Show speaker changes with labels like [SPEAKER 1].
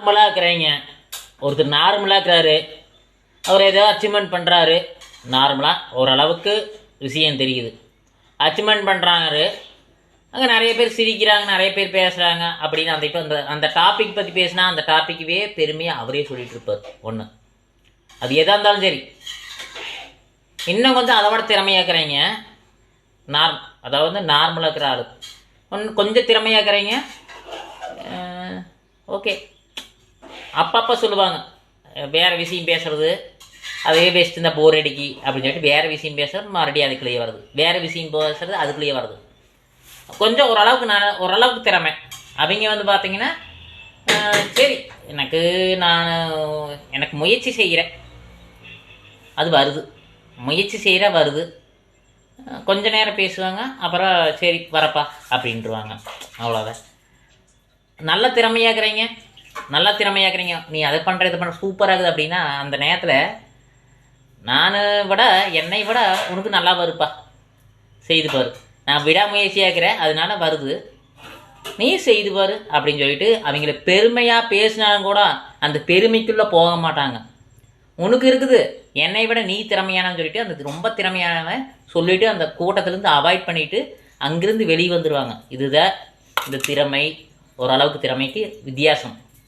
[SPEAKER 1] நார்மலாக இருக்கிறீங்க. ஒருத்தர் நார்மலாக இருக்கிறாரு. அவர் ஏதோ அச்சீவ்மெண்ட் பண்ணுறாரு நார்மலாக ஓரளவுக்கு விஷயம் தெரியுது. அச்சீவ்மெண்ட் பண்ணுறாங்க அங்கே நிறைய பேர் சிரிக்கிறாங்க நிறைய பேர் பேசுகிறாங்க அப்படின்னு அந்த இப்போ அந்த அந்த டாபிக் பற்றி பேசினா அந்த டாப்பிக்கவே பெருமையாக அவரே சொல்லிட்டு இருப்பார். ஒன்று அது எதாக இருந்தாலும் சரி. இன்னும் கொஞ்சம் அதை விட திறமையாக்குறீங்க நார் அதாவது நார்மலாக இருக்கிற ஆளு. ஒன்று கொஞ்சம் திறமையாக்குறீங்க ஓகே அப்பப்போ சொல்லுவாங்க வேறு விஷயம் பேசுறது அதே பேசிட்டு இருந்தால் போர் அடிக்கி அப்படின்னு சொல்லிட்டு வேறு விஷயம் பேசுறது மறுபடியும் அதுக்குள்ளேயே வருது. வேறு விஷயம் பேசுறது அதுக்குள்ளேயே வருது. கொஞ்சம் ஓரளவுக்கு நான் ஓரளவுக்கு திறமை. அவங்க வந்து பார்த்தீங்கன்னா சரி எனக்கு நான் எனக்கு முயற்சி செய்கிறேன் அது வருது. முயற்சி செய்கிற வருது. கொஞ்ச நேரம் பேசுவாங்க அப்புறம் சரி வரப்பா அப்படின்ட்டுருவாங்க அவ்வளோதான் நல்ல திறமையாக்குறீங்க நல்ல திறமையாக்குறீங்க நீ அதை பண்ணுற இது பண்ண சூப்பராக இருக்குது அப்படின்னா அந்த நேரத்தில் நான் விட என்னை விட உனக்கு நல்லா வருப்பா. செய்து பாரு. நான் விடாமுயற்சியாக்குறேன் அதனால வருது. நீ செய்து பாரு அப்படின்னு சொல்லிட்டு அவங்கள பெருமையாக பேசினாலும் கூட அந்த பெருமைக்குள்ளே போக மாட்டாங்க. உனக்கு இருக்குது. என்னை விட நீ திறமையானன்னு சொல்லிட்டு அந்த ரொம்ப திறமையானவன் சொல்லிவிட்டு அந்த கூட்டத்திலேருந்து அவாய்ட் பண்ணிவிட்டு அங்கேருந்து வெளியே வந்துடுவாங்க இதுதான் இந்த திறமை. ஓரளவுக்கு திறமைக்கு வித்தியாசம்.